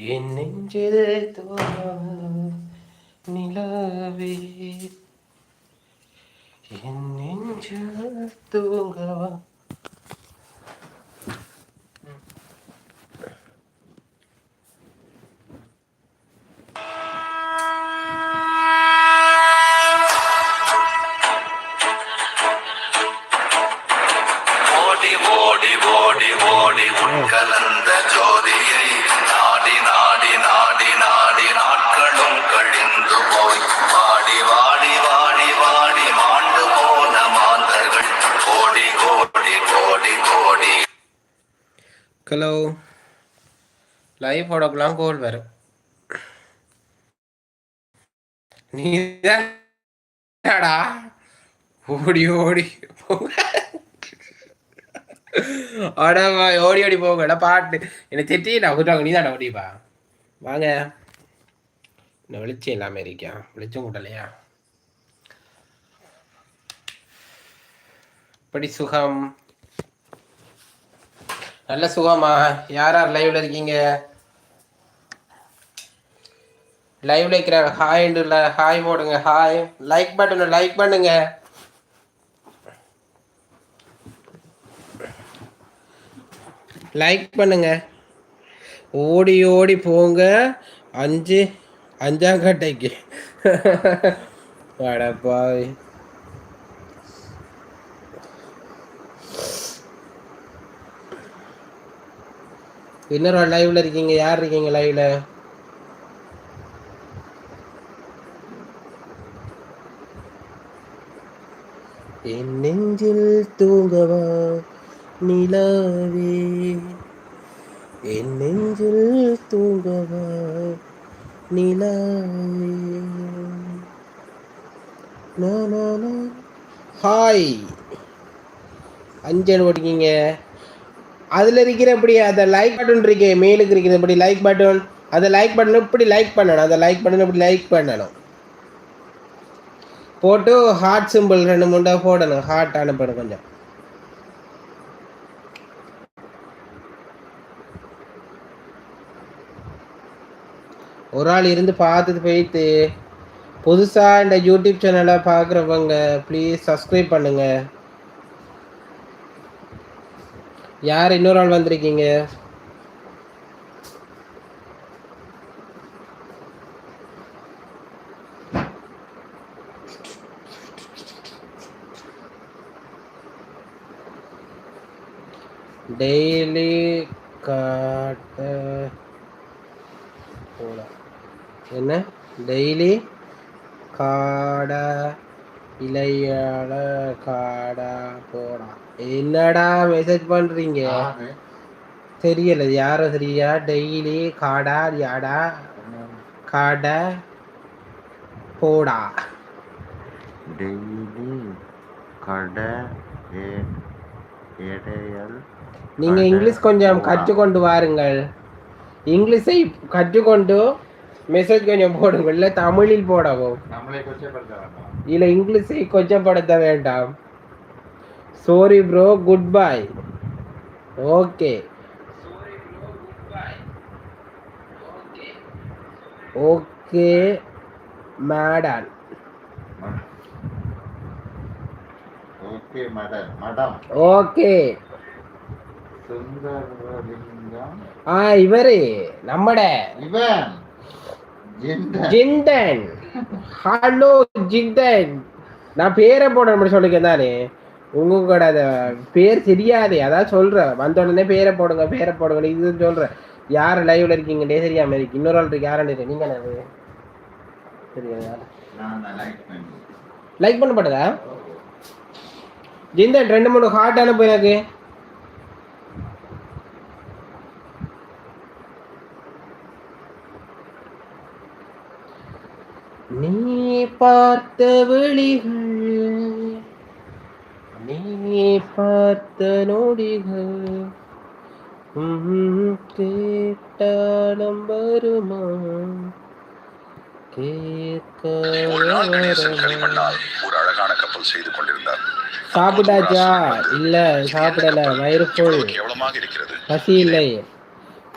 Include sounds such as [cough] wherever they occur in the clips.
என் நெஞ்சில் நிலாவே. என் நெஞ்சில் தூங்கவா. ஓடி ஓடி ஓடி ஓடி உட்கலந்த ஜோதியே. ஹலோ லைவ் போடக்கலாம் கோல் வரும் நீடா ஓடி ஓடி போங்க அட ஓடி ஓடி போங்கட பாட்டு என்னை திட்டி நான் விட்டுவாங்க நீ தானே ஓடிப்பா வாங்க இந்த வெளிச்சம் இல்லாமல் இருக்கியா வெளிச்சம் கூட்டலையா இப்படி சுகம் நல்ல சுகமா? யார் யார் லைவ்ல இருக்கீங்க? லைவ்ல இருக்கிற ஹாய் ஹாய் போடுங்க ஹாய் லைக் பட்டன் லைக் பண்ணுங்க. லைக் பண்ணுங்க. ஓடி ஓடி போங்க. அஞ்சு அஞ்சாங்கட்டைக்கு [laughs] பாய் இன்னொரு லைவ்ல இருக்கீங்க. யார் இருக்கீங்க லைவ்ல என் நெஞ்சில் தூங்கவா நிலாவே? என் நெஞ்சில் தூங்கவா நிலாவே? ஹாய் அஞ்சல் ஓடிக்கிங்க. அதில் இருக்கிற இப்படி அந்த லைக் பட்டன் இருக்கே மேலுக்கு இருக்கிற இப்படி லைக் பட்டன் அந்த லைக் பட்டன் இப்படி லைக் பண்ணணும். அந்த லைக் பட்டன் இப்படி லைக் பண்ணணும். போட்டு ஹார்ட் சிம்பிள் ரெண்டு மூண்டா போடணும். ஹார்ட் அனுப்பணும் கொஞ்சம். ஒரு ஆள் இருந்து பார்த்துட்டு போயிட்டு புதுசாக இந்த யூடியூப் சேனலை பார்க்குறவங்க ப்ளீஸ் சப்ஸ்கிரைப் பண்ணுங்கள் யார் இன்னொரு ஆள் வந்திருக்கீங்க? டெய்லி காட்ட போடா என்ன? டெய்லி காடா இலையாட காடா போடா. என்னடா மெசேஜ் பண்றீங்க? தெரியல யார சரியா டெய்லி காடா யாடா? காடா போடா. டெய்லி கடை நீங்க இங்கிலீஷ் கொஞ்சம் கற்றுக்கொண்டு வாருங்கள். இங்கிலீஷை கற்றுக்கொண்டு மெசேஜ் கொஞ்சம் போடுங்கள். இல்லை தமிழில் போடவும். இல்ல இங்கிலீஷை கொச்சப்படுத்த வேண்டாம். Sorry bro good bye okay okay madam okay madam madam okay Sundaralingam. ஆ இவரு. நம்மட. இவன். ஜிந்தன். ஹலோ ஜிந்தன். நான் பேரை போட மட்டும் சொல்லிக்க தானே? உங்களோட பேர் தெரியாதே அதான் சொல்றேன். வந்த உடனே பேரை போடுங்க பேரை போடுங்க இது சொல்றேன். யார் லைவ்ல இருக்கீங்கன்னே தெரியாம இருக்கு. இன்னொரு ஆள் இருக்கு. இருக்கு நீங்க லைக் பண்ணி லைக் பண்ணப்பட்டதா ஜிந்தன் ரெண்டு மூணு ஹார்ட் அனுப்பு எனக்கு நீ பார்த்த விழிகள் நீ பார்த்த நொடிகள் கேட்டாலும் வருமா? சாப்பிட்டாச்சா? இல்ல சாப்பிடல. வயிறு இருக்கிறது? பசி இல்லை.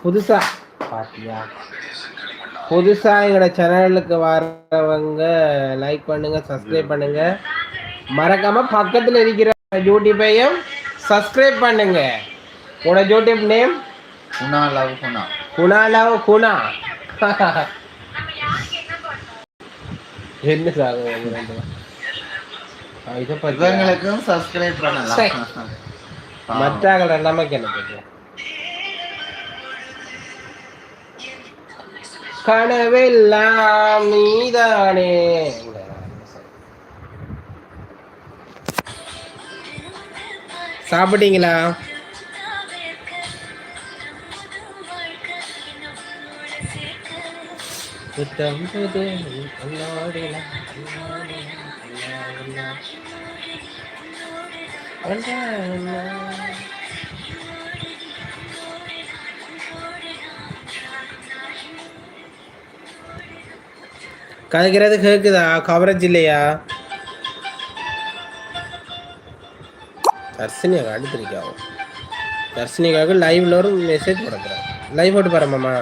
புதுசா பாத்தியா? புதுசா எங்களோட சேனலுக்கு வர்றவங்க லைக் பண்ணுங்க சப்ஸ்கிரைப் பண்ணுங்க. மறக்காம பக்கத்துல இருக்கிற யூடியூபையும் சப்ஸ்கிரைப் பண்ணுங்க. உங்களோட YouTube name? Guna love Guna. குணாலாவ் Guna. என்ன சார் இதை இவங்களுக்கும் சப்ஸ்கிரைப். பண்ணலாம். மற்றாக்கள் எல்லாமே என்ன தெரியும் கனவெல்லாம் நீதானே. சாப்பிட்டீங்களா கதைக்கிறது கேக்குதா கவரேஜ் இல்லையா தர்ஷினியாக அடுத்திருக்காவும் தர்ஷினிக்காக லைவ்ல ஒரு மெசேஜ் போடுறேன் லைவ் போட்டு பாரு மாமா.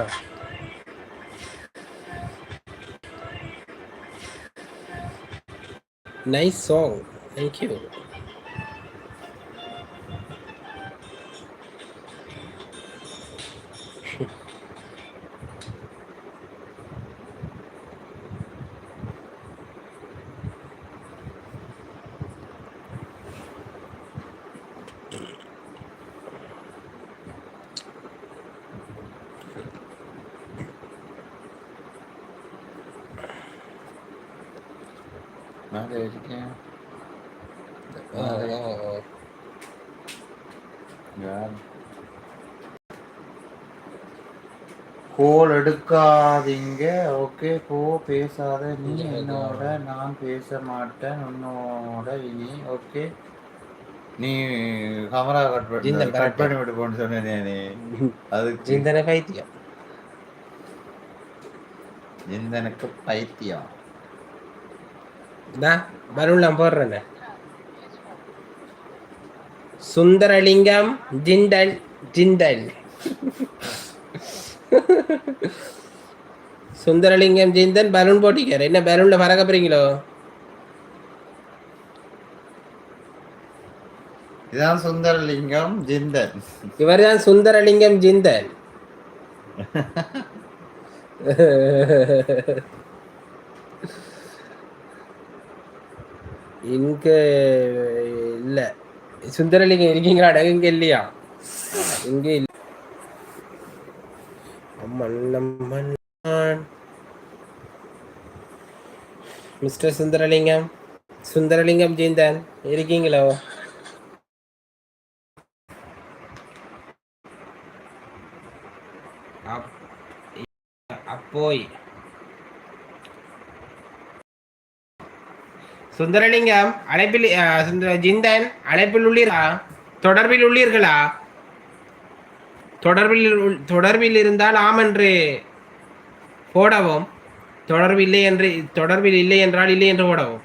நைஸ் சாங் தேங்க்யூ இருக்கேன் யார் கோல் எடுக்காதீங்க ஓகே போ பேசாத. நீ என்னோட நான் பேச மாட்டேன் உன்னோட இனி ஓகே நீ கமரா கட் பண்ணி கட். பண்ணி விட்டு போன்னு சொன்னேனே நீ. அதுக்கு சிந்தனை பைத்தியம் எனக்கு பைத்தியம். இந்தா பலூன்லாம் போடுறேன் சுந்தரலிங்கம் ஜிண்டன் ஜிண்டன் சுந்தரலிங்கம் ஜிந்தன் பலூன் போட்டிக்காரு என்ன பலூன்ல பறக்க போறீங்களோ இதான் சுந்தரலிங்கம் ஜிந்தன் இவர்தான் சுந்தரலிங்கம் ஜிந்தன் இங்க இல்ல. சுந்தரலிங்க இருக்கீங்களா? இங்க இல்லையா? இங்க இல்ல. மிஸ்டர் சுந்தரலிங்கம் சுந்தரலிங்கம் ஜீந்தன் இருக்கீங்களோ? அப்போய் சுந்தரலிங்கம் அழைப்பில் சுந்தர ஜிந்தன் அழைப்பில் உள்ளீரா? தொடர்பில் உள்ளீர்களா? தொடர்பில் தொடர்பில் இருந்தால் ஆம் என்று போடவும். தொடர்பு இல்லை என்று தொடர்பில் இல்லை என்றால் இல்லை என்று போடவும்.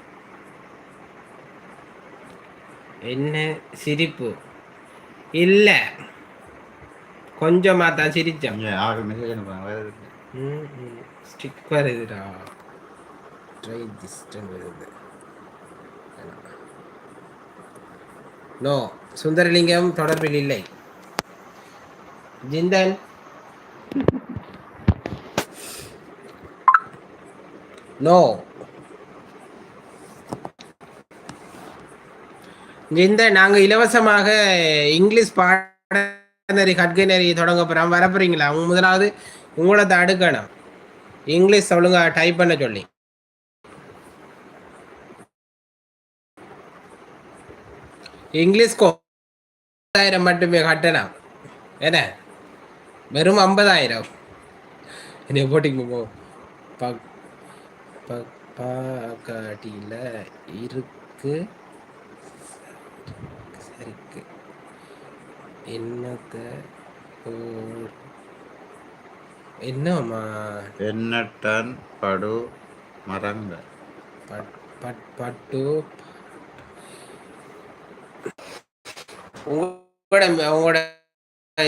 என்ன சிரிப்பு? இல்ல. கொஞ்சமா தான் எதுக்கு? ஸ்டிக் வருதுடா. ட்ரை வருது. நோ சுந்தரலிங்கம் தொடர்பில் இல்லை. ஜிந்தன். நோ. ஜிந்தன் நாங்க இலவசமாக இங்கிலீஷ் பாடநெறி கற்கை தொடங்க போறோம். வரப்போறீங்களா? முதலாவது உங்களோட அடுக்கணும் இங்கிலீஷ் ஒழுங்கா டைப் பண்ண சொல்லி. இங்கிலீஷ்க்கு ஐம்பதாயிரம் மட்டுமே கட்டலாம் என்ன வெறும் ஐம்பதாயிரம் என்னை போட்டிங்க போ பாக்காட்டியில் இருக்கு சரிக்கு என்னத்த என்னம்மா எண்ணட்டன் படு மரங்க பட் பட் பட்டு உங்களோட உங்களோட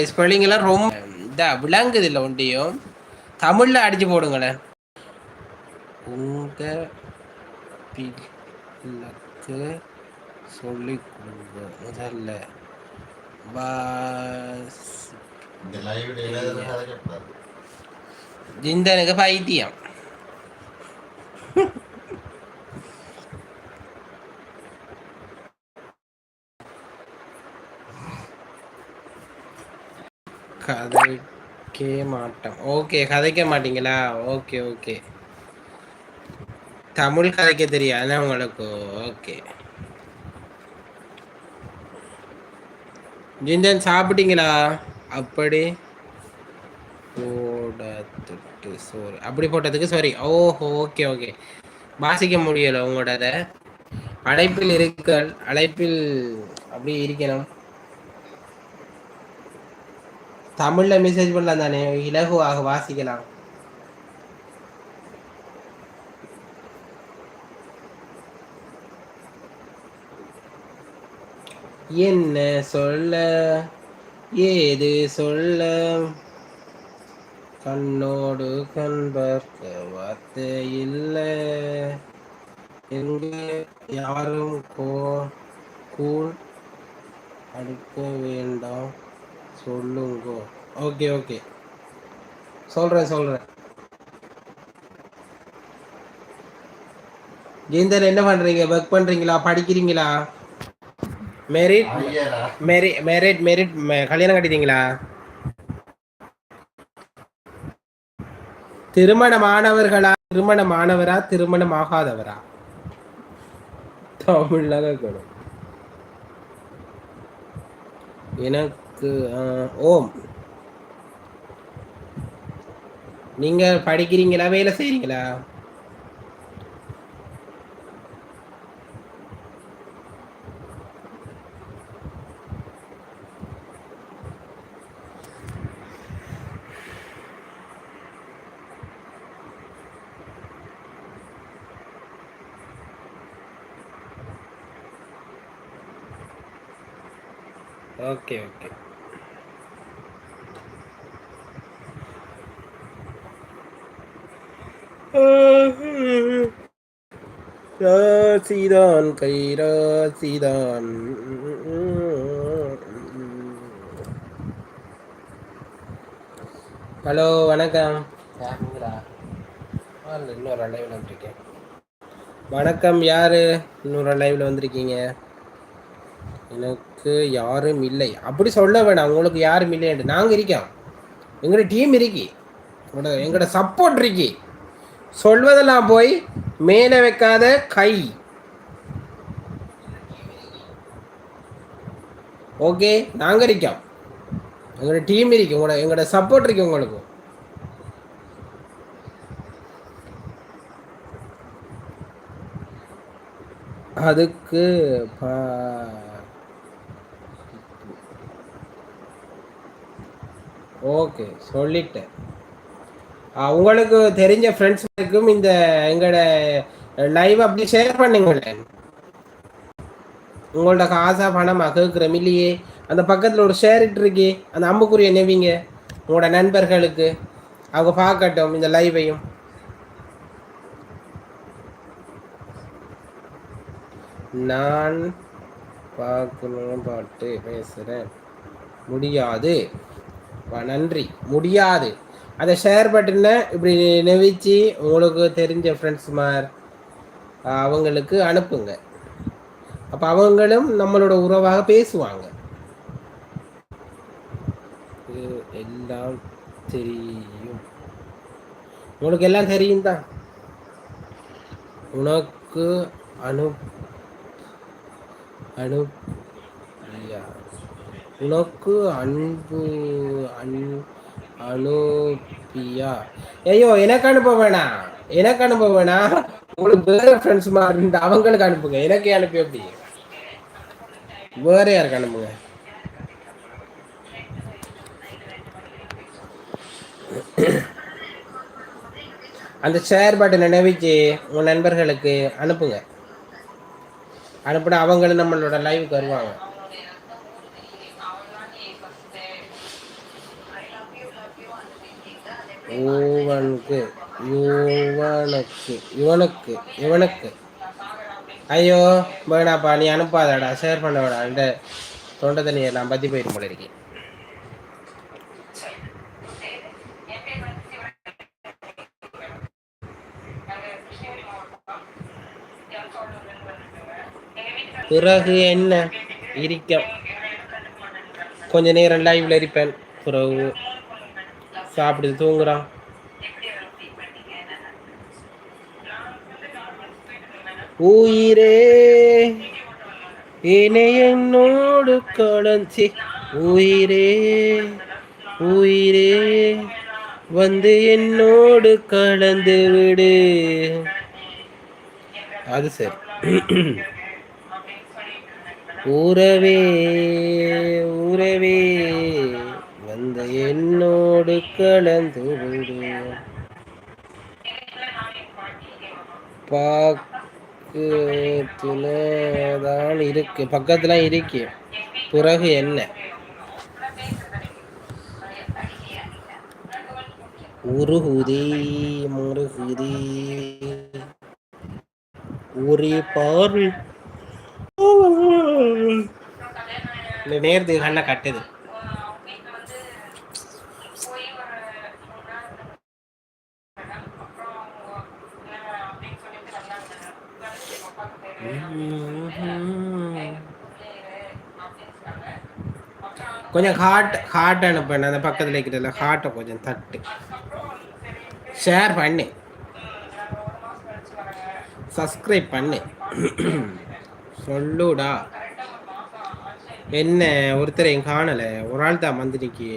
ஸ்பெல்லிங் எல்லாம் ரொம்ப இதா விளங்குது இல்லை ஒன்றையும் தமிழ்ல அடிச்சு போடுங்களேன். உங்க பிள்ளைக்கு சொல்லிக் கொடுங்க. முதல்ல ஜிந்தனுக்கு பைத்தியம். கதைக்கே மாட்டோம். ஓகே கதைக்க மாட்டீங்களா? ஓகே ஓகே தமிழ் கதைக்க தெரியாது உங்களுக்கு? ஓகே ஜிந்தன் சாப்பிட்டீங்களா? அப்படி. போடத்துட்டு சோறு அப்படி போட்டதுக்கு சாரி ஓஹோ ஓகே ஓகே வாசிக்க முடியல உங்களோட அழைப்பில் இருக்க அழைப்பில் அப்படி இருக்கணும். தமிழ்ல மெசேஜ் பண்ணலாம் தானே? இலகுவாக வாசிக்கலாம். என்ன சொல்ல? ஏது சொல்ல? கண்ணோடு கண் பார்க்க வார்த்தை இல்லை. எங்க யாரும் கோ கூழ் அடிக்க வேண்டாம். சொல்லுங்க. ஓகே ஓகே சொல்றேன் சொல்றேன். ஜீந்தர் என்ன பண்றீங்க? ஒர்க் பண்றீங்களா? படிக்கிறீங்களா? மெரிட் மெரி மெரிட் மெரிட் கல்யாணம் கட்டிட்டீங்களா? திருமணமானவர்களா? திருமணமானவரா? திருமணம் ஆகாதவரா தமிழ்ல எனக்கு ஆஹ், ஓம். நீங்க படிக்கிறீங்களா வேலை செய்றீங்களா? Okay okay. ராசிதான் கை ராசிதான். ஹலோ வணக்கம். யாருங்களா? ஆ, இன்னொரு லைவ்ல வந்திருக்கேன். வணக்கம் யாரு? இன்னொரு லைவ்ல வந்திருக்கீங்க. எனக்கு யாரும் இல்லை. அப்படி சொல்ல வேணாம். உங்களுக்கு யாரும் இல்லைன்ட்டு நாங்கள் இருக்கோம். எங்களோட டீம் இருக்கி. எங்களோட சப்போர்ட் இருக்கி. சொல்வதெல்லாம் போய் மேலே வைக்காத கை. ஓகே நாங்கள் இருக்கோம். எங்களோட டீம் இருக்கு உங்களோட எங்களோட சப்போர்ட் இருக்கு உங்களுக்கு. அதுக்கு ஓகே சொல்லிட்டேன். உங்களுக்கு தெரிஞ்ச ஃப்ரெண்ட்ஸுக்கும் இந்த எங்களோட லைவ் அப்படி ஷேர் பண்ணுங்களேன். உங்களோட காசா பணம்? கேட்குறோம் மில்லியே அந்த பக்கத்தில் ஒரு ஷேர் இருக்கு. அந்த அம்புக்குரிய நெவிங்க. உங்களோட நண்பர்களுக்கு. அவங்க பார்க்கட்டும் இந்த லைவையும் நான் பார்க்கணும் பாட்டு பேசுகிறேன் முடியாது. நன்றி. முடியாது. அதை ஷேர் பட்டனை இப்படி நெவிச்சு உங்களுக்கு தெரிஞ்ச ஃப்ரெண்ட்ஸ் மார் அவங்களுக்கு அனுப்புங்க. அப்போ அவங்களும் நம்மளோட உறவாக பேசுவாங்க. எல்லாம் தெரியும். உங்களுக்கு எல்லாம் தெரியும் தான் உனக்கு அனு அனு உனக்கு அன்பு அன்பு அனுப்பியா? ஐயோ எனக்கு அனுப்ப வேணாம் எனக்கு அனுப்ப வேணாம் உங்களுக்கு வேற ஃப்ரெண்ட்ஸ் மாதிரி அவங்களுக்கு அனுப்புங்க. எனக்கு அனுப்பி எப்படி? வேற யாருக்கு அனுப்புங்க? அந்த ஷேர் பட்டன் நினைவிச்சு உங்க நண்பர்களுக்கு அனுப்புங்க. அனுப்பினா அவங்களும் நம்மளோட லைவுக்கு வருவாங்க. இவனுக்கு யுவனுக்கு இவனுக்கு இவனுக்கு ஐயோ வேணாப்பா நீ அனுப்பாதடா ஷேர் பண்ண வேடாண்ட தொண்டை தண்ணியை நான் பத்தி போயிட்டு போல இருக்கேன் பிறகு என்ன? இருக்க. கொஞ்ச நேரம் லைவ்ல இருப்பேன். பிறகு சாப்பிட்டு தூங்குறான் உயிரே இனி என்னோடு கலந்தி உயிரே உயிரே வந்து என்னோடு கலந்து விடு. அது சரி. [clears throat] உறவே உறவே. என்னோடு கலந்து விடு. பக்கத்துல தான் இருக்கு. பக்கத்துல இருக்கு. பிறகு என்ன? உருகுதி முருகுதி. ஒரே பார்வை இந்த கண்ண கண்ணை கட்டுது. கொஞ்சம் ஹார்ட் ஹார்ட் அனுப்பேன் அந்த பக்கத்தில் இருக்கிறதுல ஹார்ட்டை கொஞ்சம் தட்டு. ஷேர் பண்ணு. சப்ஸ்கிரைப் பண்ணு. சொல்லுடா. என்ன ஒருத்தரையும் காணல? ஒரு ஆள் தான் வந்து நிக்கி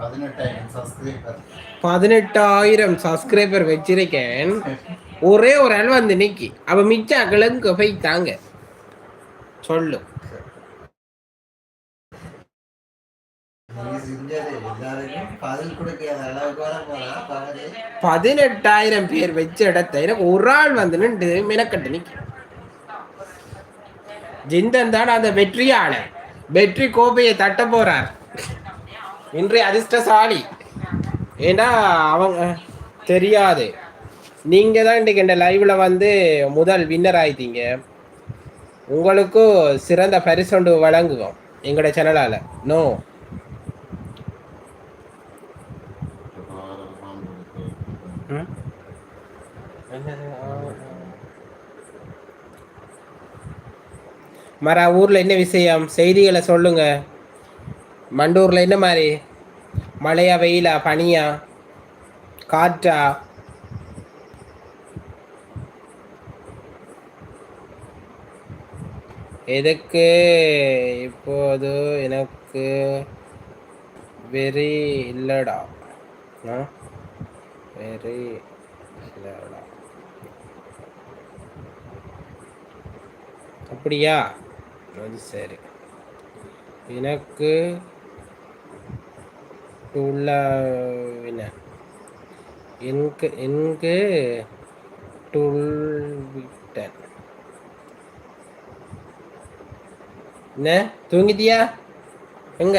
பதினெட்டாயிரம் சப்ஸ்கிரைபர் பதினெட்டாயிரம் சப்ஸ்கிரைபர் வச்சிருக்கேன். ஒரே ஒரு ஆள் வந்து நிக்கி. அவ மிச்ச அகலங்க போய் தாங்க. சொல்லு. பதினெட்டாயிரம் பேர் வச்ச இடத்த எனக்கு ஒரு ஆள் வந்து நின்று மினக்கட்டு நிக்கி. ஜிந்தன் தான் அந்த வெற்றியாளர். வெற்றி கோப்பையை தட்ட போறார். இன்றைய அதிர்ஷ்டசாலி. ஏன்னா அவங்க தெரியாது. நீங்க தான் இன்றைக்கு இந்த லைவ்ல வந்து முதல் வின்னர் ஆயிட்டீங்க. உங்களுக்கும் சிறந்த பரிசொண்டு வழங்குவோம் எங்களோட சேனலால நோ மரா ஊர்ல என்ன விஷயம்? செய்திகளை சொல்லுங்க. மண்டூர்ல என்ன மாதிரி? மழையா வெயிலா பனியா? காற்றா? எதுக்கு? இப்போது எனக்கு வெறி இல்லடா. ஆ? வெறி இல்லடா. அப்படியா? அது சரி. எனக்கு உள்ள எனக்கு எனக்கு டுல்விட்டன் என்ன தூங்கிட்டியா எங்க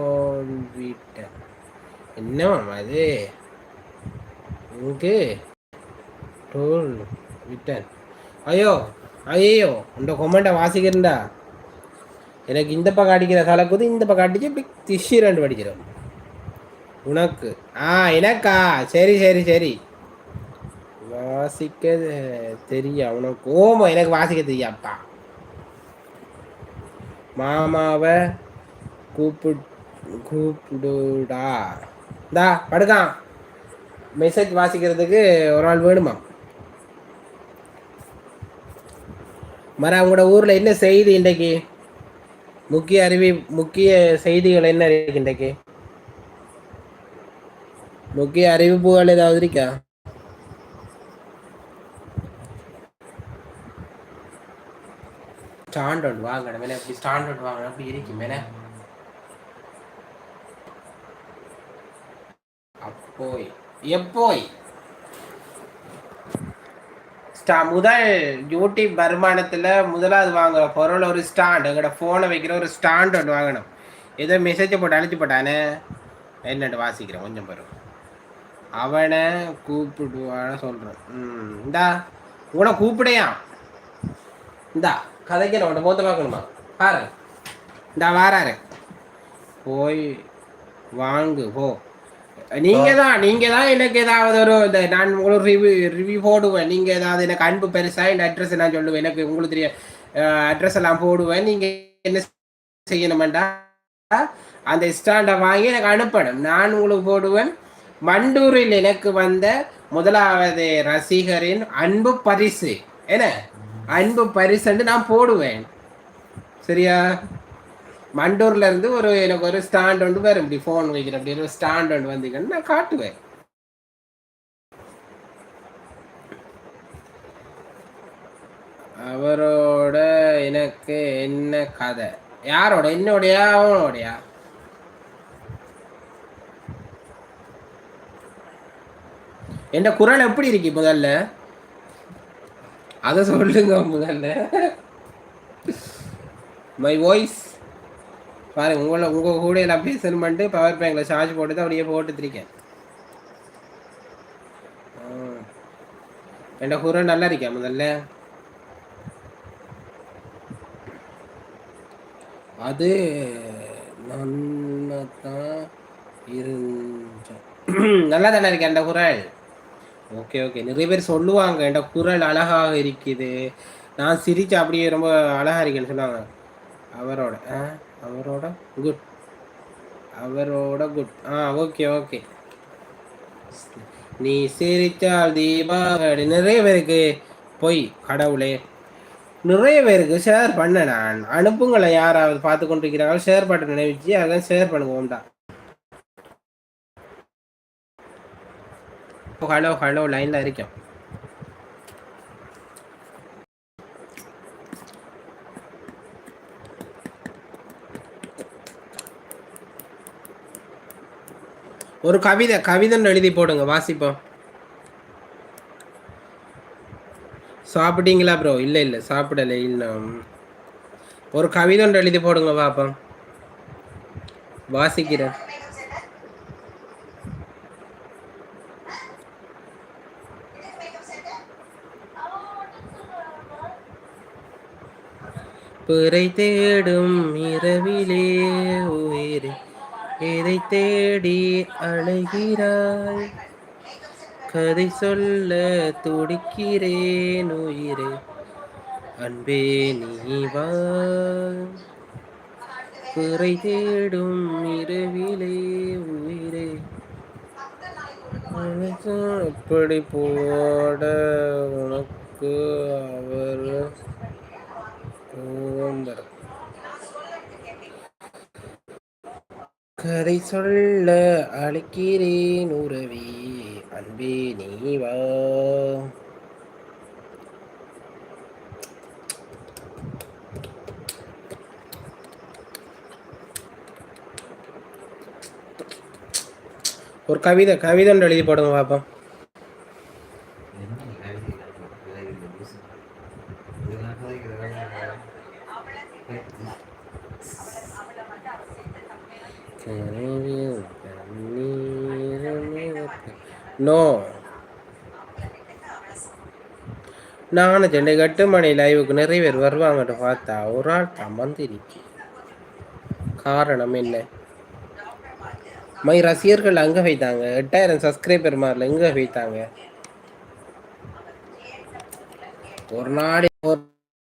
டோல்விட்டன் என்ன அது இங்கு டோல் விட்டன் ஐயோ ஐயோ இந்த கொமெண்ட்டை வாசிக்கிறேன்டா எனக்கு இந்த பக்கம் அடிக்கிற தலைக்குது இந்த பக்கம் அடிச்சு இப்படி திஷி ரெண்டு படிக்கிறோம் உனக்கு. ஆ எனக்கா? சரி சரி சரி. வாசிக்க தெரியா உனக்கு ஓமோ எனக்கு வாசிக்க தெரியாப்பா மாமாவை கூப்பிடு கூப்பிடுடா. இந்தா படுக்கான் மெசேஜ் வாசிக்கிறதுக்கு ஒரு ஆள் வேணுமா? மர உங்களோட ஊரில் என்ன செய்தி இன்றைக்கு? முக்கிய அறிவி முக்கிய செய்திகள் என்ன இருக்கு இன்றைக்கு? முக்கிய அறிவிப்புகள் ஏதாவது இருக்கா? ஸ்டாண்டர்ட் வாங்கணும் மேலே ஸ்டாண்ட் ஸ்டாண்டர்ட் வாங்கணும் அப்படி இருக்கும் மேலே. அப்போய் எப்போய்? ஸ்டா முதல் யூடியூப் வருமானத்தில் முதலாவது வாங்குற பொருள் ஒரு ஸ்டாண்ட் எங்களோட ஃபோனை வைக்கிற ஒரு ஸ்டாண்ட் ஒன்று வாங்கணும். ஏதோ மெசேஜை போட்டு அழைச்சி போட்டானே. என்னட்டு வாசிக்கிறேன் கொஞ்சம் பாரு. அவனை கூப்பிடுவான்னு சொல்கிறேன் ம் இந்தா. உன கூப்பிடையான் இந்தா. கதைக்கிறேன் உன்னை மொத்த பார்க்கணுமா பாரு இந்த வாராரு போய் வாங்கு போ நீங்க தான் நீங்க தான் எனக்கு ஏதாவது ஒரு இந்த நான் உங்களுக்கு ரிவ்யூ ரிவ்யூ போடுவேன் நீங்க ஏதாவது எனக்கு அன்பு பெருசா இந்த அட்ரஸ் நான் சொல்லுவேன் எனக்கு உங்களுக்கு தெரிய அட்ரஸ் எல்லாம் போடுவேன் நீங்க என்ன செய்யணுமெண்டா அந்த ஸ்டாண்டை வாங்கி எனக்கு அனுப்பணும் நான் உங்களுக்கு போடுவேன் மண்டூரில் எனக்கு வந்த முதலாவது ரசிகரின் அன்பு பரிசு என்ன அன்பு பரிசுன்னு நான் போடுவேன். சரியா? மண்டூர்ல இருந்து ஒரு எனக்கு ஒரு ஸ்டாண்ட் ஒன்று வரும். இப்படி ஃபோன் வைக்கிற அப்படி ஒரு ஸ்டாண்ட் ஒன்று வந்தீங்கன்னு நான் காட்டுவேன். அவரோட எனக்கு என்ன கதை? யாரோட? என்னோடையா அவனோடையா. என் குரல் எப்படி இருக்கு முதல்ல? அதை சொல்லுங்க முதல்ல. மை வாய்ஸ் பாருங்க உங்களை உங்கள் கூட நான் பேசணுமென்ட்டு பவர் பேங்கில் சார்ஜ் போட்டு தான் அப்படியே போட்டுருக்கேன் என் குரல் நல்லா இருக்கா முதல்ல? அது நல்லா தான் இருந்தேன் [clears throat] நல்லா தானே இருக்கேன் அந்த குரல்? Okay okay. நிறைய பேர் சொல்லுவாங்க என் குரல் அழகாக இருக்குது. நான் சிரிச்சு அப்படியே ரொம்ப அழகா இருக்கேன்னு சொன்னாங்க அவரோட ஆ அவரோட குட் அவரோட குட் ஆ ஓகே ஓகே. நீ சிரித்தால் தீபாவளி. நிறைய பேருக்கு பொய் கடவுளே. நிறைய பேருக்கு ஷேர் பண்ண நான். அனுப்புங்களை யாராவது பார்த்து கொண்டிருக்கிறார்கள் ஷேர் பண்ண நினைவிச்சு அதான் ஷேர் பண்ணுவோம்டா. ஹலோ ஹலோ லைன்ல இருக்கேன். ஒரு கவிதை கவிதைன்னு எழுதி போடுங்க வாசிப்போம். சாப்பிட்டீங்களா ப்ரோ இல்லை இல்லை சாப்பிடல இல்லை. ஒரு கவிதை ஒன்று எழுதி போடுங்க பாப்போம் வாசிக்கிறேன். பிறை தேடும் இரவிலே உயிரே. எதை தேடி அழைகிறாய் கதை சொல்ல துடிக்கிறேன் உயிரே. அன்பே நீ வா. பிறை தேடும் இரவிலே உயிரே. அப்படி போட உனக்கு அவர் கதை சொல்ல அழைக்கிறேன் உறவி அன்பே நீ வா. ஒரு கவிதை கவிதை எழுதி போடுங்க பாப்போம் என்ன கவிதை கவிதை லூசு. இதெல்லாம் கதைக்கிறதா? நோ நான் சென்னை எட்டு மணி லைவுக்கு நிறைய பேர் வருவாங்கன்னு பார்த்தா ஒரு ஆள் தான் காரணம் என்ன? மை ரசிகர்கள் அங்கே வைத்தாங்க எட்டாயிரம் சப்ஸ்கிரைபர் மாதிரில எங்கே வைத்தாங்க ஒரு நாள்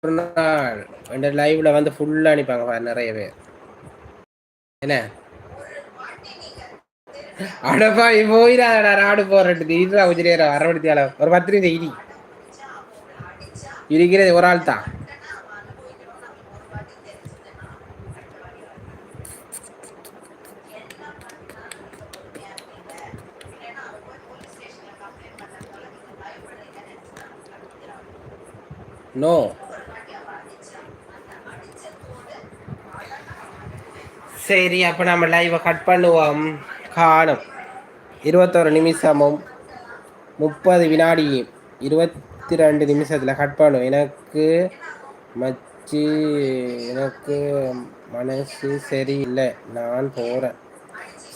ஒரு நாள். ரெண்டு லைவ்ல வந்து ஃபுல்லா அனுப்பாங்க நிறைய பேர். என்ன? அடப்பா போயிடாதடா நாடு போறட்டு இதுடா கொஞ்ச நேரம் அரவணைத்தியால. ஒரு பத்து நிமிஷம் இடி. இருக்கிறது ஒரு ஆள் தான் நோ. சரி அப்போ நம்ம லைவை கட் பண்ணுவோம். காலம். இருபத்தோரு நிமிஷமும் முப்பது வினாடியும் இருபத்தி ரெண்டு நிமிஷத்தில் கட் பண்ணும். எனக்கு மச்சி எனக்கு மனசு சரியில்லை. நான் போகிறேன்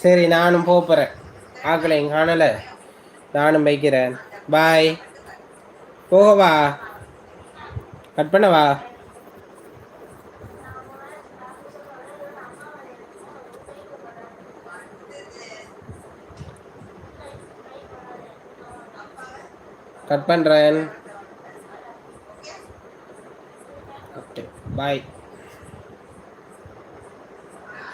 சரி நானும் போகிறேன் ஆக்கலையும் காணலை. நானும் வைக்கிறேன். பாய் போகவா? கட் பண்ணவா? கட் பண்ணுறேன் ஓகே பாய்